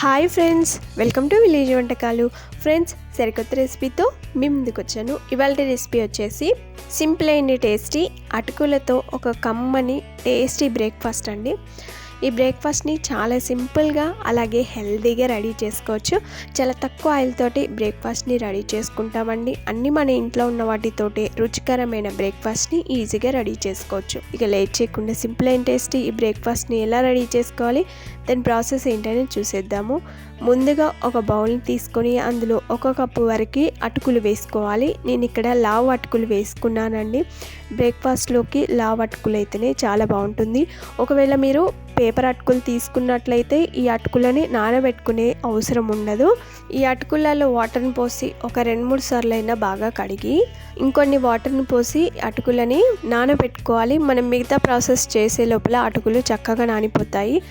Hi friends welcome to village వంటకాలు. Friends సరికొత్త రెసిపీతో మీ ముందుకు వచ్చాను. ఇవాళ రెసిపీ వచ్చేసి సింపుల్ అయిన టేస్టీ అటుకులతో ఒక కమ్మని టేస్టీ బ్రేక్ఫాస్ట్ అండి. ఈ బ్రేక్ఫాస్ట్ని చాలా సింపుల్గా అలాగే హెల్తీగా రెడీ చేసుకోవచ్చు. చాలా తక్కువ ఆయిల్ తోటి బ్రేక్ఫాస్ట్ని రెడీ చేసుకుంటామండి. అన్ని మన ఇంట్లో ఉన్న వాటితోటి రుచికరమైన బ్రేక్ఫాస్ట్ని ఈజీగా రెడీ చేసుకోవచ్చు. ఇక లేట్ చేయకుండా సింపుల్ అండ్ టేస్టీ ఈ బ్రేక్ఫాస్ట్ని ఎలా రెడీ చేసుకోవాలి? దాని ప్రాసెస్ ఏంటని చూసేద్దాము. ముందుగా ఒక బౌల్ని తీసుకొని అందులో ఒక కప్పు వరకు అటుకులు వేసుకోవాలి. నేను ఇక్కడ లావ్ అటుకులు వేసుకున్నానండి. బ్రేక్ఫాస్ట్లోకి లావ్ అటుకులు అయితేనే చాలా బాగుంటుంది. ఒకవేళ మీరు పేపర్ అటుకులు తీసుకున్నట్లయితే ఈ అటుకులని నానబెట్టుకునే అవసరం ఉండదు. ఈ అటుకులలో వాటర్ని పోసి ఒక రెండు మూడు సార్లు అయినా బాగా కడిగి ఇంకొన్ని వాటర్ని పోసి అటుకులని నానబెట్టుకోవాలి. మనం మిగతా ప్రాసెస్ చేసే లోపల అటుకులు చక్కగా నానిపోతాయి.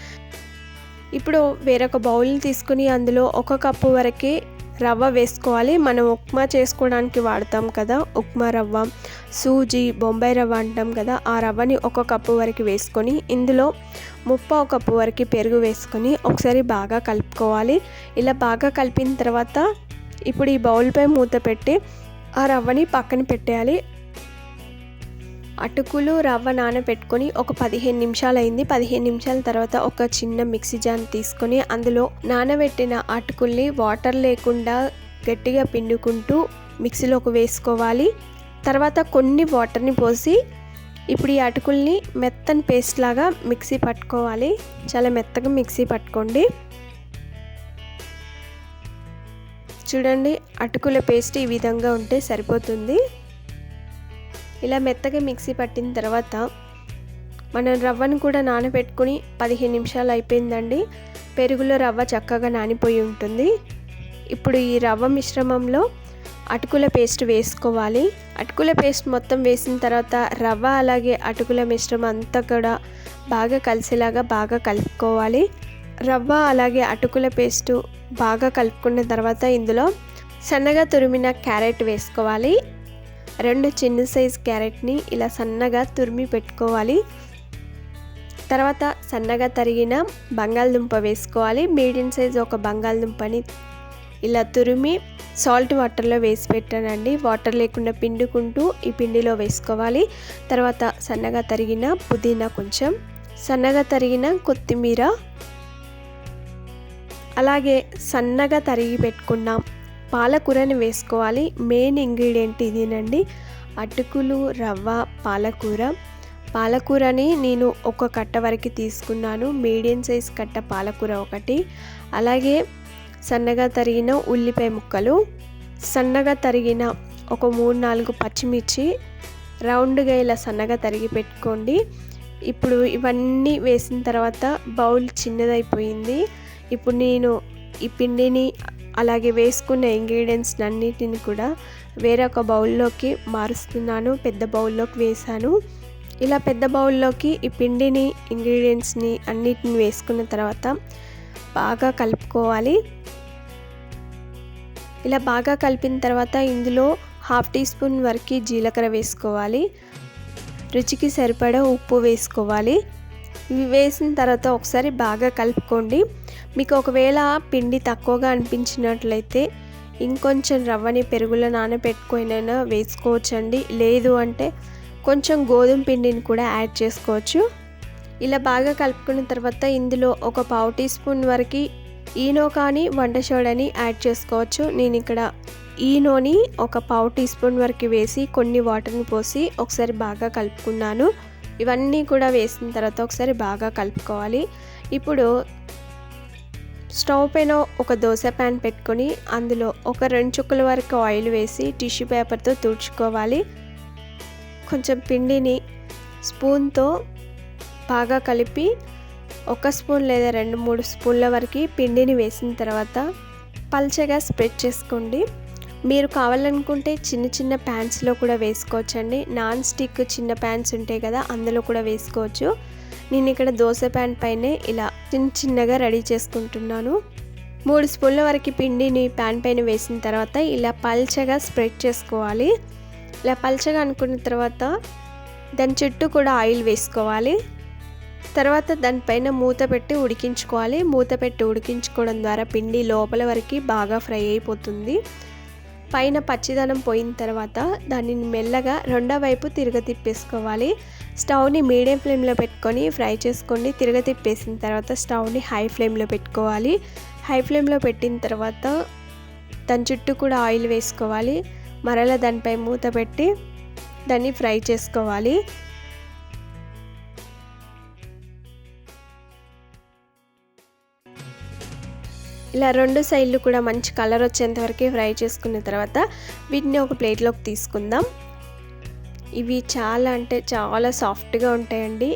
ఇప్పుడు వేరొక బౌల్ తీసుకుని అందులో ఒక కప్పు వరకే రవ్వ వేసుకోవాలి. మనం ఉప్మా చేసుకోవడానికి వాడతాం కదా ఉప్మా రవ్వ సూజీ బొంబాయి రవ్వ అంటాం కదా ఆ రవ్వని ఒక కప్పు వరకు వేసుకొని ఇందులో ముప్ప కప్పు వరకు పెరుగు వేసుకొని ఒకసారి బాగా కలుపుకోవాలి. ఇలా బాగా కలిపిన తర్వాత ఇప్పుడు ఈ బౌల్పై మూత పెట్టి ఆ రవ్వని పక్కన పెట్టేయాలి. అటుకులు రవ్వ నానబెట్టుకొని ఒక పదిహేను నిమిషాలు అయింది పదిహేను నిమిషాల తర్వాత ఒక చిన్న మిక్సీ జాన్ తీసుకొని అందులో నానబెట్టిన అటుకుల్ని వాటర్ లేకుండా గట్టిగా పిండుకుంటూ మిక్సీలోకి వేసుకోవాలి. తర్వాత కొన్ని వాటర్ని పోసి ఇప్పుడు ఈ అటుకుల్ని మెత్తని పేస్ట్ లాగా మిక్సీ పట్టుకోవాలి. చాలా మెత్తగా మిక్సీ పట్టుకోండి. చూడండి అటుకుల పేస్ట్ ఈ విధంగా ఉంటే సరిపోతుంది. ఇలా మెత్తగా మిక్సీ పట్టిన తర్వాత మనం రవ్వను కూడా నానబెట్టుకుని పదిహేను నిమిషాలు అయిపోయిందండి. పెరుగులో రవ్వ చక్కగా నానిపోయి ఉంటుంది. ఇప్పుడు ఈ రవ్వ మిశ్రమంలో అటుకుల పేస్ట్ వేసుకోవాలి. అటుకుల పేస్ట్ మొత్తం వేసిన తర్వాత రవ్వ అలాగే అటుకుల మిశ్రమం అంతా కూడా బాగా కలిసేలాగా బాగా కలుపుకోవాలి. రవ్వ అలాగే అటుకుల పేస్టు బాగా కలుపుకున్న తర్వాత ఇందులో సన్నగా తురిమిన క్యారెట్ వేసుకోవాలి. రెండు చిన్న సైజ్ క్యారెట్ని ఇలా సన్నగా తురిమి పెట్టుకోవాలి. తర్వాత సన్నగా తరిగిన బంగాళదుంప వేసుకోవాలి. మీడియం సైజ్ ఒక బంగాళదుంపని ఇలా తురిమి సాల్ట్ వాటర్లో వేసి పెట్టానండి. వాటర్ లేకుండా పిండుకుంటూ ఈ పిండిలో వేసుకోవాలి. తర్వాత సన్నగా తరిగిన పుదీనా కొంచెం సన్నగా తరిగిన కొత్తిమీర అలాగే సన్నగా తరిగి పెట్టుకున్నాం పాలకూరని వేసుకోవాలి. మెయిన్ ఇంగ్రీడియంట్ ఇదేనండి. అటుకులు రవ్వ పాలకూర. పాలకూరని నేను ఒక కట్ట వరకు తీసుకున్నాను. మీడియం సైజ్ కట్ట పాలకూర ఒకటి. అలాగే సన్నగా తరిగిన ఉల్లిపాయ ముక్కలు. సన్నగా తరిగిన ఒక మూడు నాలుగు పచ్చిమిర్చి. రౌండ్గా ఇలా సన్నగా తరిగి పెట్టుకోండి. ఇప్పుడు ఇవన్నీ వేసిన తర్వాత బౌల్ చిన్నదైపోయింది. ఇప్పుడు నేను ఈ పిండిని అలాగే వేసుకున్న ఇంగ్రీడియంట్స్ అన్నిటిని కూడా వేరొక బౌల్లోకి మారుస్తున్నాను. పెద్ద బౌల్లోకి వేసాను ఇలా పెద్ద బౌల్లోకి ఈ పిండిని ఇంగ్రీడియంట్స్ని అన్నిటిని వేసుకున్న తర్వాత బాగా కలుపుకోవాలి. ఇలా బాగా కలిపిన తర్వాత ఇందులో హాఫ్ టీ స్పూన్ వరకు జీలకర్ర వేసుకోవాలి. రుచికి సరిపడా ఉప్పు వేసుకోవాలి. ఇవి వేసిన తర్వాత ఒకసారి బాగా కలుపుకోండి. మీకు ఒకవేళ పిండి తక్కువగా అనిపించినట్లయితే ఇంకొంచెం రవ్వని పెరుగులో నానబెట్టుకునైనా వేసుకోవచ్చండి. లేదు అంటే కొంచెం గోధుమ పిండిని కూడా యాడ్ చేసుకోవచ్చు. ఇలా బాగా కలుపుకున్న తర్వాత ఇందులో ఒక పావు టీ స్పూన్ వరకు ఈనో కానీ వంట సోడాని యాడ్ చేసుకోవచ్చు. నేను ఇక్కడ ఈనోని ఒక పావు టీ స్పూన్ వరకు వేసి కొన్ని వాటర్ని పోసి ఒకసారి బాగా కలుపుకున్నాను. ఇవన్నీ కూడా వేసిన తర్వాత ఒకసారి బాగా కలుపుకోవాలి. ఇప్పుడు స్టవ్ పైన ఒక దోశ ప్యాన్ పెట్టుకొని అందులో ఒక రెండు చుక్కల వరకు ఆయిల్ వేసి టిష్యూ పేపర్తో తుడుచుకోవాలి. కొంచెం పిండిని స్పూన్తో బాగా కలిపి ఒక స్పూన్ లేదా రెండు మూడు స్పూన్ల వరకు పిండిని వేసిన తర్వాత పల్చగా స్ప్రెడ్ చేసుకోండి. మీరు కావాలనుకుంటే చిన్న చిన్న ప్యాన్స్లో కూడా వేసుకోవచ్చండి. నాన్ స్టిక్ చిన్న ప్యాన్స్ ఉంటాయి కదా అందులో కూడా వేసుకోవచ్చు. నేను ఇక్కడ దోశ ప్యాన్ పైనే ఇలా చిన్న చిన్నగా రెడీ చేసుకుంటున్నాను. మూడు స్పూన్ల వరకు పిండిని ప్యాన్ పైన వేసిన తర్వాత ఇలా పల్చగా స్ప్రెడ్ చేసుకోవాలి. ఇలా పల్చగా అనుకున్న తర్వాత దాని చుట్టూ కూడా ఆయిల్ వేసుకోవాలి. తర్వాత దానిపైన మూత పెట్టి ఉడికించుకోవాలి. మూత పెట్టి ఉడికించుకోవడం ద్వారా పిండి లోపల వరకు బాగా ఫ్రై అయిపోతుంది. పైన పచ్చిదనం పోయిన తర్వాత దానిని మెల్లగా రెండో వైపు తిరగ తిప్పేసుకోవాలి. స్టవ్ని మీడియం ఫ్లేమ్లో పెట్టుకొని ఫ్రై చేసుకోండి. తిరగ తిప్పేసిన తర్వాత స్టవ్ని హై ఫ్లేమ్లో పెట్టుకోవాలి. హై ఫ్లేమ్లో పెట్టిన తర్వాత దాని చుట్టూ కూడా ఆయిల్ వేసుకోవాలి. మరలా దానిపై మూత పెట్టి దాన్ని ఫ్రై చేసుకోవాలి. ఇలా రెండు సైడ్లు కూడా మంచి కలర్ వచ్చేంత వరకు ఫ్రై చేసుకున్న తర్వాత వీటిని ఒక ప్లేట్లోకి తీసుకుందాం. ఇవి చాలా అంటే చాలా సాఫ్ట్గా ఉంటాయండి.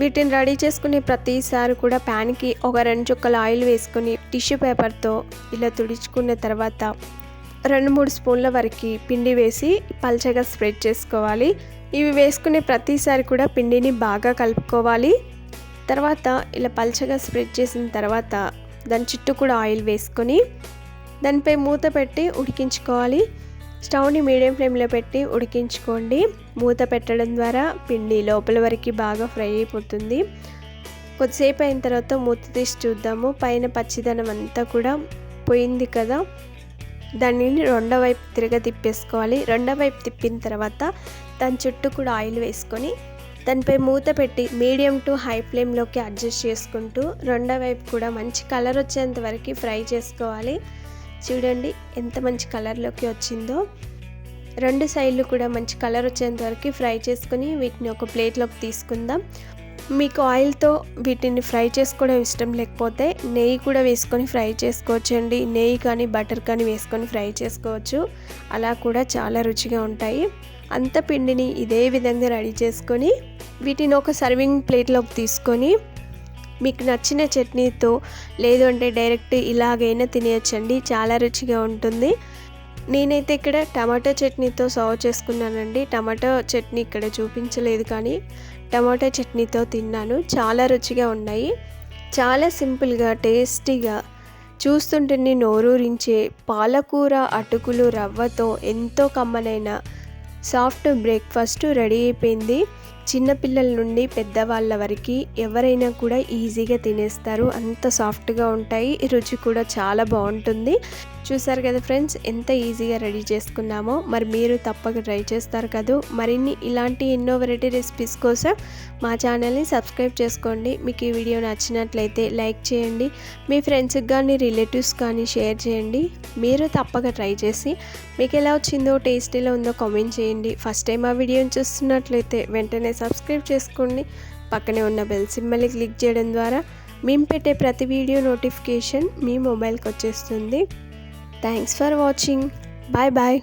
వీటిని రెడీ చేసుకునే ప్రతిసారి కూడా ప్యాన్కి ఒక రెండు చుక్కల ఆయిల్ వేసుకొని టిష్యూ పేపర్తో ఇలా తుడుచుకున్న తర్వాత రెండు మూడు స్పూన్ల వరకు పిండి వేసి పల్చగా స్ప్రెడ్ చేసుకోవాలి. ఇవి వేసుకునే ప్రతిసారి కూడా పిండిని బాగా కలుపుకోవాలి. తర్వాత ఇలా పల్చగా స్ప్రెడ్ చేసిన తర్వాత దాని చుట్టూ కూడా ఆయిల్ వేసుకొని దానిపై మూత పెట్టి ఉడికించుకోవాలి. స్టవ్ని మీడియం ఫ్లేమ్లో పెట్టి ఉడికించుకోండి. మూత పెట్టడం ద్వారా పిండి లోపల వరకు బాగా ఫ్రై అయిపోతుంది. కొద్దిసేపు అయిన తర్వాత మూత తీసి చూద్దాము. పైన పచ్చిదనం అంతా కూడా పోయింది కదా. దానిని రెండో వైపు తిరగ తిప్పేసుకోవాలి. రెండో వైపు తిప్పిన తర్వాత దాని చుట్టూ కూడా ఆయిల్ వేసుకొని దానిపై మూత పెట్టి మీడియం టు హై ఫ్లేమ్లోకి అడ్జస్ట్ చేసుకుంటూ రెండో వైపు కూడా మంచి కలర్ వచ్చేంత వరకు ఫ్రై చేసుకోవాలి. చూడండి ఎంత మంచి కలర్లోకి వచ్చిందో. రెండు సైడ్లు కూడా మంచి కలర్ వచ్చేంత వరకు ఫ్రై చేసుకొని వీటిని ఒక ప్లేట్లోకి తీసుకుందాం. మీకు ఆయిల్తో వీటిని ఫ్రై చేసుకోవడం ఇష్టం లేకపోతే నెయ్యి కూడా వేసుకొని ఫ్రై చేసుకోవచ్చండి. నెయ్యి కానీ బటర్ కానీ వేసుకొని ఫ్రై చేసుకోవచ్చు. అలా కూడా చాలా రుచిగా ఉంటాయి. అంత పిండిని ఇదే విధంగా రెడీ చేసుకొని వీటిని ఒక సర్వింగ్ ప్లేట్లోకి తీసుకొని మీకు నచ్చిన చట్నీతో లేదు అంటే డైరెక్ట్ ఇలాగైనా తినేయచ్చండి. చాలా రుచిగా ఉంటుంది. నేనైతే ఇక్కడ టమాటో చట్నీతో సర్వ్ చేసుకున్నానండి. టమాటో చట్నీ ఇక్కడ చూపించలేదు కానీ టమాటో చట్నీతో తిన్నాను. చాలా రుచిగా ఉన్నాయి. చాలా సింపుల్గా టేస్టీగా చూస్తుంటేనే నోరూరించే పాలకూర అటుకులు రవ్వతో ఎంతో కమ్మనైన సాఫ్ట్ బ్రేక్ఫాస్ట్ రెడీ అయిపోయింది. చిన్నపిల్లల నుండి పెద్దవాళ్ళ వరకు ఎవరైనా కూడా ఈజీగా తినేస్తారు. అంత సాఫ్ట్గా ఉంటాయి. రుచి కూడా చాలా బాగుంటుంది. చూసారు కదా ఫ్రెండ్స్ ఎంత ఈజీగా రెడీ చేసుకున్నామో. మరి మీరు తప్పక ట్రై చేస్తారు కదా. మరిన్ని ఇలాంటి ఎన్నో వెరైటీ రెసిపీస్ కోసం మా ఛానల్ని సబ్స్క్రైబ్ చేసుకోండి. మీకు ఈ వీడియో నచ్చినట్లయితే లైక్ చేయండి. మీ ఫ్రెండ్స్కి కానీ రిలేటివ్స్ కానీ షేర్ చేయండి. మీరు తప్పక ట్రై చేసి మీకు ఎలా వచ్చిందో టేస్టీలో ఉందో కామెంట్ చేయండి. ఫస్ట్ టైం ఆ వీడియోని చూస్తున్నట్లయితే వెంటనే సబ్స్క్రైబ్ చేసుకోండి. పక్కనే ఉన్న బెల్ సిమ్మల్ని క్లిక్ చేయడం ద్వారా మేము పెట్టే ప్రతి వీడియో నోటిఫికేషన్ మీ మొబైల్కి వచ్చేస్తుంది. Thanks for watching bye bye